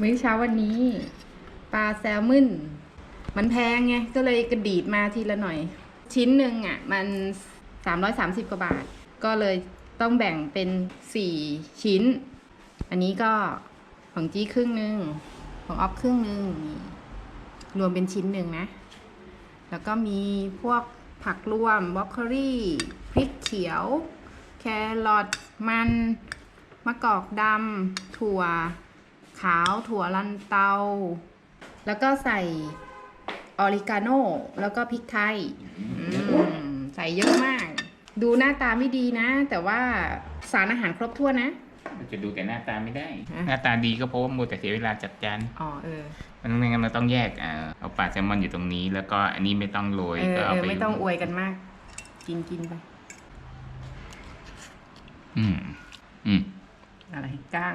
มื้อเช้าวันนี้ ปลาแซลมอนมันแพงไง ก็เลยกระดีดมาทีละหน่อย ชิ้นหนึ่งอะ มัน 330 กว่าบาท ก็เลยต้องแบ่งเป็น 4 ชิ้น อันนี้ก็ของจี้ครึ่งหนึ่งของออฟครึ่งหนึ่งรวมเป็นชิ้นหนึ่งนะ แล้วก็มีพวกผักรวมบรอกโคลีพริกเขียว แครอทมันมะกอกดำถั่ว ขาวถั่วลันเตา แล้วก็ใส่ออริกาโนแล้วก็พริกไทยอืมใส่เยอะมาก ดูหน้าตาไม่ดีนะ แต่ว่าสารอาหารครบถ้วนนะมันจะดูแต่หน้าตาไม่ได้ฮะหน้าตาดีก็เพราะว่ามัวแต่เสียเวลาจัดจานอ๋อเออมันไม่งั้นเราต้องแยกอ่าเอาปลาแซลมอนอยู่ตรงนี้ แล้วก็อันนี้ไม่ต้องโรยเออก็เอเอาอไปไม่ต้องอวยกันมาก กินกินไป อืม อืม อะไรก้าง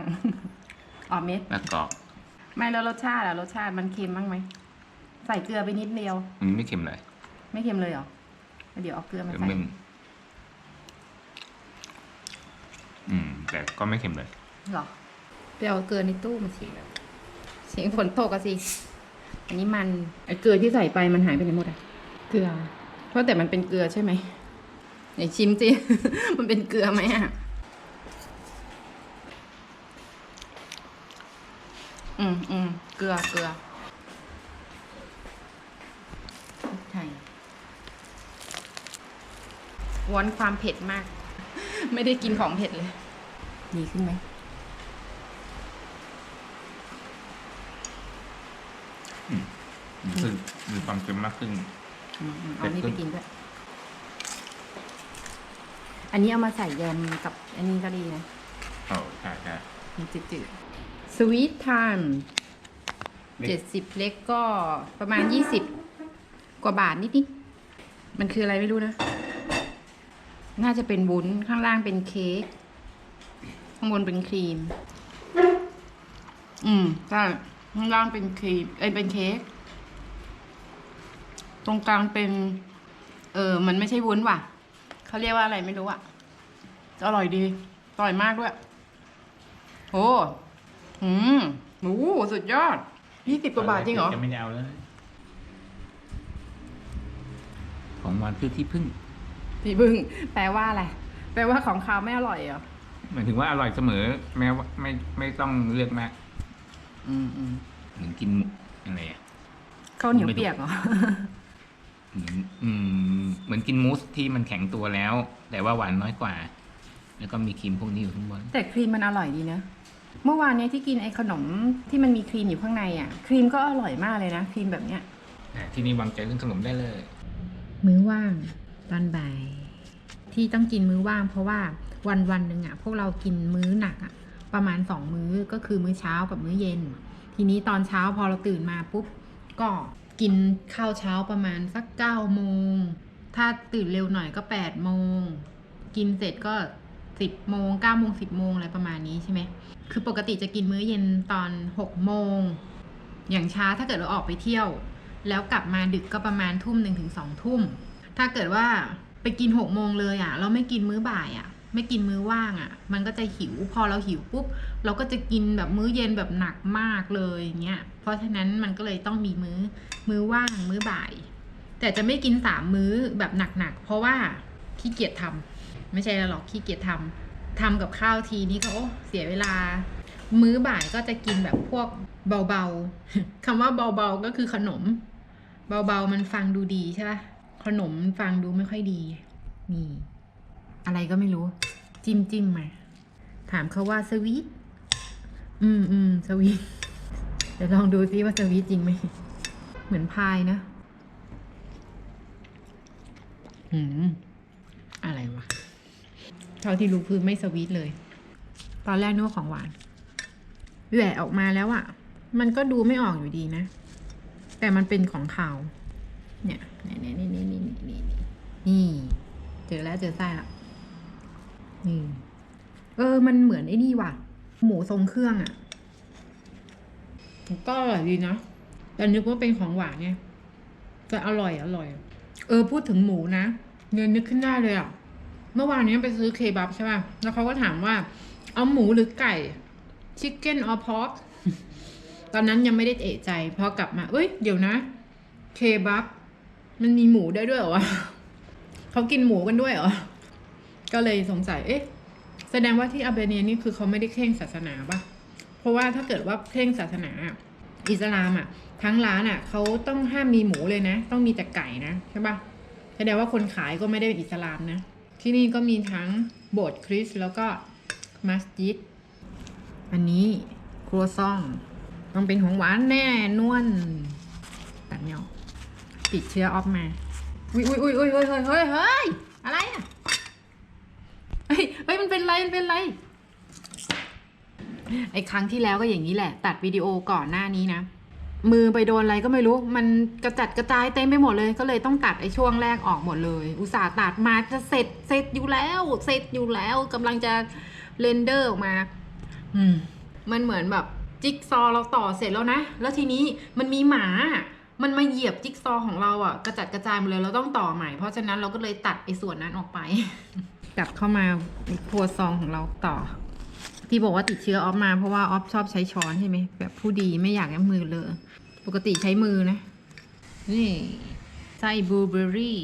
ออเม็ดแล้วก็ไม่แล้วรสชาติอะรสชาติมันเค็มบ้างไหมใส่เกลือไปนิดเดียวมันไม่เค็มเลยไม่เค็มเลยเหรอเดี๋ยวเอาเกลือมาหรือใส่มันอืม แต่ก็ไม่เค็มเลย หรอไปเอาเกลือในตู้มาสิเสียงฝนตกอะสิ อันนี้มันไอเกลือที่ใส่ไปมันหายไปไหนหมดอะเกลือเพราะแต่มันเป็นเกลือใช่ไหมไหนชิมสิ มันเป็นเกลือไหมอะ อืมอืมเกลือเกลือใช่วอนความเผ็ดมาก ไม่ได้กินของเผ็ดเลย ดีขึ้นไหมคือมีความเค็มมากขึ้น อืมอืมเอานี่ไปกินด้วย อันนี้เอามาใส่ยำกับอันนี้ก็ดีนะโอ้ใช่ใช่ มันจืดๆส วีทไทม์เจ็ดสิบเล็กก็ประมาณยี่สิบกว่าบาทนิดๆมันคืออะไรไม่รู้นะ น่าจะเป็นวุ้นข้างล่างเป็นเค้กข้างบนเป็นครีม อืมใช่ข้างล่างเป็นครีมเอ้ยเป็นเค้กตรงกลางเป็น เออ มันไม่ใช่วุ้นว่ะ เขาเรียกว่าอะไรไม่รู้อะอร่อยดี อร่อยมากด้วย โอ้ อืมโอ้สุดยอดยี่สิบกว่าบาทจริงเหรอ จะไม่ได้เอาแล้วของหวานคือที่พึ่ง พี่บึ้งแปลว่าอะไร แปลว่าของเขาวไม่อร่อยเหรอ หมายถึงว่าอร่อยเสมอ แม้ว่าไม่ไม่ต้องเลือกมากอืมอืมเหมือนกินอะไรอะข้าวเหนียวเปียกเหรอ เหมือนอืมเหมือนกินมูสที่มันแข็งตัวแล้ว แต่ว่าหวานน้อยกว่า แล้วก็มีครีมพวกนี้อยู่ข้างบนแต่ครีมมันอร่อยดีนะ เมื่อวานเนี้ยที่กินไอ้ขนมที่มันมีครีมอยู่ข้างในอะ ครีมก็อร่อยมากเลยนะครีมแบบเนี้ยอะที่นี่วางใจเรื่องขนมได้เลย มื้อว่างตอนบ่าย ที่ต้องกินมื้อว่าง เพราะว่าวันวันหนึ่งอะ พวกเรากินมื้อหนักอะ ประมาณสองมื้อก็คือมื้อเช้ากับมื้อเย็น ทีนี้ตอนเช้าพอเราตื่นมาปุ๊บก็กินข้าวเช้าประมาณสักเก้าโมงถ้าตื่นเร็วหน่อยก็แปดโมงกินเสร็จก็สิบโมงเก้าโมงสิบโมงอะไรประมาณนี้ใช่ไหม คือปกติจะกินมื้อเย็นตอนหกโมง อย่างช้าถ้าเกิดเราออกไปเที่ยว แล้วกลับมาดึกก็ประมาณทุ่มหนึ่งถึงสองทุ่ม ถ้าเกิดว่าไปกินหกโมงเลยอะ เราไม่กินมื้อบ่ายอะ ไม่กินมื้อว่างอะ มันก็จะหิว พอเราหิวปุ๊บ เราก็จะกินแบบมื้อเย็นแบบหนักมากเลยอย่างเงี้ย เพราะฉะนั้นมันก็เลยต้องมีมื้อมื้อว่างมื้อบ่าย แต่จะไม่กินสามมื้อแบบหนักๆ เพราะว่าขี้เกียจทำไม่ใช่แล้วหรอกขี้เกียจทำ ทำกับข้าวทีนี้ก็โอ้เสียเวลา มื้อบ่ายก็จะกินแบบพวกเบาๆคำว่าเบาๆก็คือขนม เบาๆมันฟังดูดีใช่ปะขนมฟังดูไม่ค่อยดี นี่ อะไรก็ไม่รู้ จิ้มจิ้มมาถามเขาว่าสวีทอืมอืมสวีทเดี๋ยวลองดูซิว่าสวีทจริงไหม เหมือนพายนะหืม อะไรวะ เท่าที่รู้คือไม่สวีทเลย ตอนแรกนึกว่าของหวานแหวะออกมาแล้วอะ่ะ มันก็ดูไม่ออกอยู่ดีนะ แต่มันเป็นของขาวเนี่ยนี่นี่นี่นี่นี่นี่นี่เจอแล้วเจอไส้ละนี่เออ มันเหมือนไอ้นี่ว่ะ หมูทรงเครื่องอะ่ะก็อร่อยดีนะแต่นึกว่าเป็นของหวานไงแต่อร่อยอร่อย เออพูดถึงหมูนะเนื้อนึกขึ้นได้เลยอะ เมื่อวานนี้ไปซื้อเคบับใช่ป่ะ แล้วเขาก็ถามว่า เอาหมูหรือไก่ชิคเก้นออพอกตอนนั้นยังไม่ได้เอะใจ พอกลับมา เอ้ย เดี๋ยวนะ เคบับ มันมีหมูได้ด้วยเหรอวะเขากินหมูกันด้วยเหรอ ก็เลยสงสัย เอ๊ะ แสดงว่าที่อาร์เบเนียนี่คือเขาไม่ได้เคร่งศาสนาปะเพราะว่าถ้าเกิดว่าเคร่งศาสนาอิสลามอะ ทั้งร้านอะเขาต้องห้ามมีหมูเลยนะ ต้องมีแต่ไก่นะใช่ปะแสดงว่าคนขายก็ไม่ได้เป็นอิสลามนะ ที่นี่ก็มีทั้งโบสถ์คริสต์แล้วก็มัสยิด อันนี้ครัวซอง ต้องเป็นของหวานแน่นวลตัดไม่ออกติดเชื้อออกมาอุ้ยอุ้ยอุ้ยอุ้ยเฮ้ยเฮ้ยเฮ้ยเฮ้ยอะไรอะเฮ้ยเฮ้ยมันเป็นไรมันเป็นไรไอ้ครั้งที่แล้วก็อย่างนี้แหละ ตัดวิดีโอก่อนหน้านี้นะ มือไปโดนอะไรก็ไม่รู้ มันกระจัดกระจายเต็มไปหมดเลย ก็เลยต้องตัดไอ้ช่วงแรกออกหมดเลย อุตส่าห์ตัดมาจะเสร็จเสร็จอยู่แล้ว เสร็จอยู่แล้วกำลังจะเรนเดอร์ออกมา อืม มันเหมือนแบบจิ๊กซอเราต่อเสร็จแล้วนะ แล้วทีนี้มันมีหมา มันมาเหยียบจิ๊กซอของเราอะ่ะ กระจัดกระจายหมดเลยเราต้องต่อใหม่ เพราะฉะนั้นเราก็เลยตัดไอ้ส่วนนั้นออกไป กลับเข้ามาในครัวซองของเราต่อ ที่บอกว่าติดเชื้อออฟมาเพราะว่าออฟชอบใช้ช้อนใช่ไหมแบบผู้ดีไม่อยากให้มือเลอะปกติใช้มือนะ นี่ไส้บลูเบอร์รี่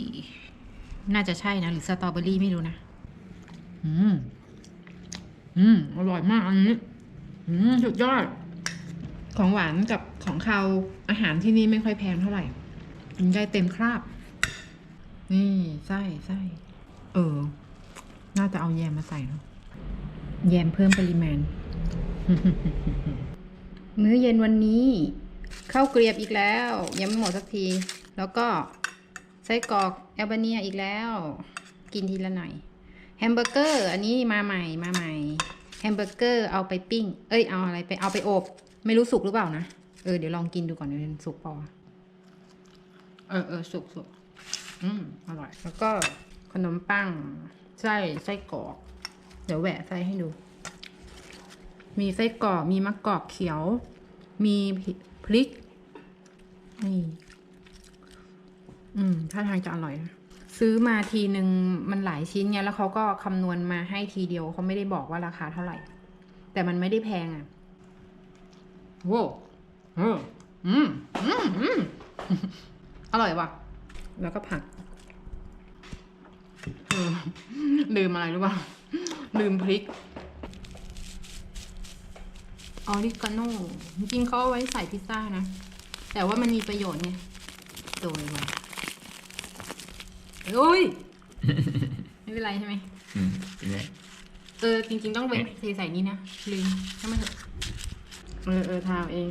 น่าจะใช่นะ หรือสตรอเบอรี่ไม่รู้นะ อืม อืม อร่อยมากอันนี้ อืม สุดยอด ของหวานกับของคาวอาหารที่นี่ไม่ค่อยแพงเท่าไหร่กินได้เต็มคราบ นี่ไส้ไส้เออ น่าจะเอาแยมมาใส่เนอะ แยมเพิ่มปริมาณ มื้อเย็นวันนี้ข้าวเกรียบอีกแล้ว ยังไม่หมดสักที แล้วก็ไส้กรอกแอลบาเนียอีกแล้ว กินทีละหน่อย แฮมเบอร์เกอร์ อันนี้มาใหม่มาใหม่ แฮมเบอร์เกอร์เอาไปปิ้ง เอ้ยเอาอะไรไปเอาไปอบ ไม่รู้สุกหรือเปล่านะ เออเดี๋ยวลองกินดูก่อนเดี๋ยวสุกเปล่าวะเออเออสุกสุกอืมอร่อย แล้วก็ขนมปังไส้ไส้กรอก เดี๋ยวแหวะไส้ให้ดู มีไส้กรอกมีมะกอกเขียว มีพริก นี่ อืม ถ้าทางจะอร่อยนะซื้อมาทีหนึ่งมันหลายชิ้นไงแล้วเขาก็คำนวณมาให้ทีเดียวเขาไม่ได้บอกว่าราคาเท่าไหร่ แต่มันไม่ได้แพงอะโว้เอออืมอืมอืมอร่อยว่ะ แล้วก็ผักลืมอะไรหรือเปล่า ลืมพริกออริกาโน่จริงๆเขาเอาไว้ใส่พิซซ่านะ แต่ว่ามันมีประโยชน์ไงโดยว่าโอ้ย ไม่เป็นไรใช่ไหมอืมเป็นไงเออ จริง ๆ ต้องเป็นเทใส่นี่นะลืมถ้ามันเถอะเออเออทาเอาเอง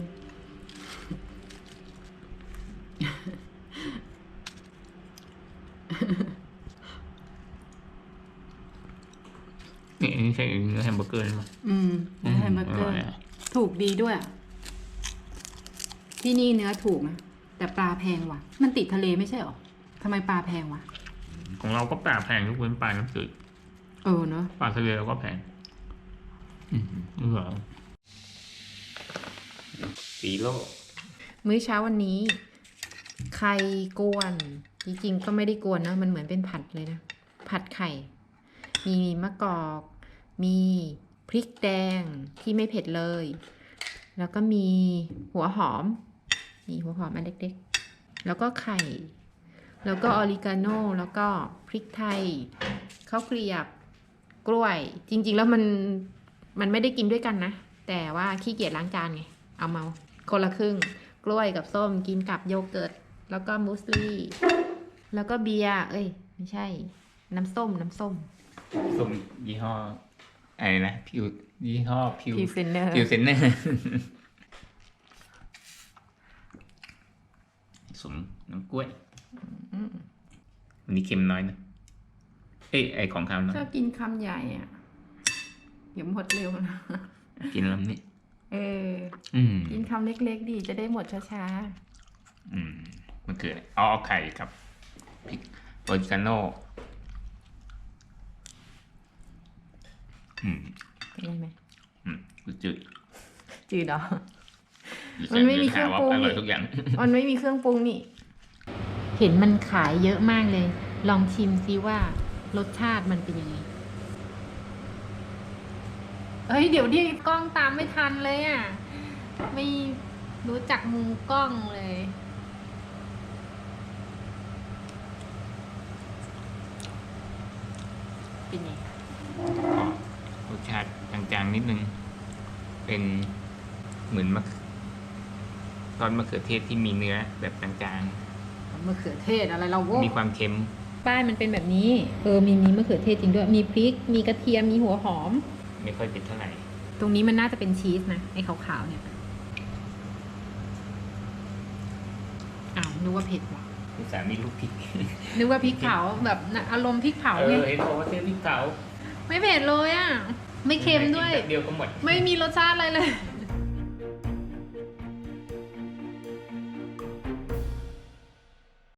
นี่อันนี้ใช่เนื้อแฮมเบอร์เกอร์ใช่ไหมอืมแฮมเบอร์เกอร์ร่ยะถูกดีด้วยอะที่นี่เนื้อถูกนะแต่ปลาแพงว่ะ มันติดทะเลไม่ใช่หรอทำไมปลาแพงวะของเราก็ปลาแพงทุกเว้นปลาน้ำจืดเออเนอะปลาทะเลเราก็แพงอืมเหรอสีโลกมื้อเช้าวันนี้ ไข่กวน จริงๆก็ไม่ได้กวนนะ มันเหมือนเป็นผัดเลยนะ ผัดไข่ มีมะกอก มีพริกแดงที่ไม่เผ็ดเลย แล้วก็มีหัวหอม มีหัวหอมอันเล็กๆ แล้วก็ไข่ แล้วก็ออริกาโน แล้วก็พริกไทยข้าวเกลียบกล้วย จริง ๆ แล้วมันมันไม่ได้กินด้วยกันนะ แต่ว่าขี้เกียจล้างจานไง เอามาคนละครึ่ง กล้วยกับส้มกินกับโยเกิร์ต แล้วก็มูสลี่ แล้วก็เบียร์ เอ้ย ไม่ใช่ น้ำส้ม น้ำส้ม ส้มยี่ห้ออะไรนะพิวยี่ห้อพิวพิวเซนเนอร์พิวเซนเนอร์สมน้ำกล้วยวันนี้เค็มน้อยนะเอ้ยไอของคาวน้อยชอบกินคำใหญ่อะ เดี๋ยวหมดเร็วนะ กินแล้วนี่เออ อืมกินคำเล็กๆดีจะได้หมดช้าอืมมันคืออะไรอ๋อเอาไข่กับพริกออริกาโน่ อืมๆเป็นไงไหมอืมจืดจืดเหรอๆมันไม่มีเครื่องปรุงอร่อยนี่ทุกอย่าง มันไม่มีเครื่องปรุงนี่ เห็นมันขายเยอะมากเลย ลองชิมซิว่ารสชาติมันเป็นยังไง เฮ้ย เดี๋ยวดิกล้องตามไม่ทันเลยอะ ไม่รู้จักมุมกล้องเลย เป็นไงรส ชาติจางๆนิดนึง เป็นเหมือนมะซอสมะเขือเทศที่มีเนื้อแบบจางมะเขือเทศอะไรเราโว้ๆ มีความเค็ม ป้ายมันเป็นแบบนี้ เออ มีมีมะเขือเทศจริงด้วย มีพริก มีกระเทียม มีหัวหอม ไม่ค่อยเผ็ดเท่าไหร่ ตรงนี้มันน่าจะเป็นชีสนะ ไอ้ขาวๆเนี่ย อ้าว นึกว่าเผ็ดว่ะอุตส่าห์มีลูกพริก นึกว่าพริกเผาแบบน่ะอารมณ์พริกเผาเอไงอเห็นบอกว่าซื้อพริกเผาไม่เผ็ดเลยอะ ไม่เค็มด้วยแป๊บเดียวก็หมด ไม่มีรสชาติอะไรเลย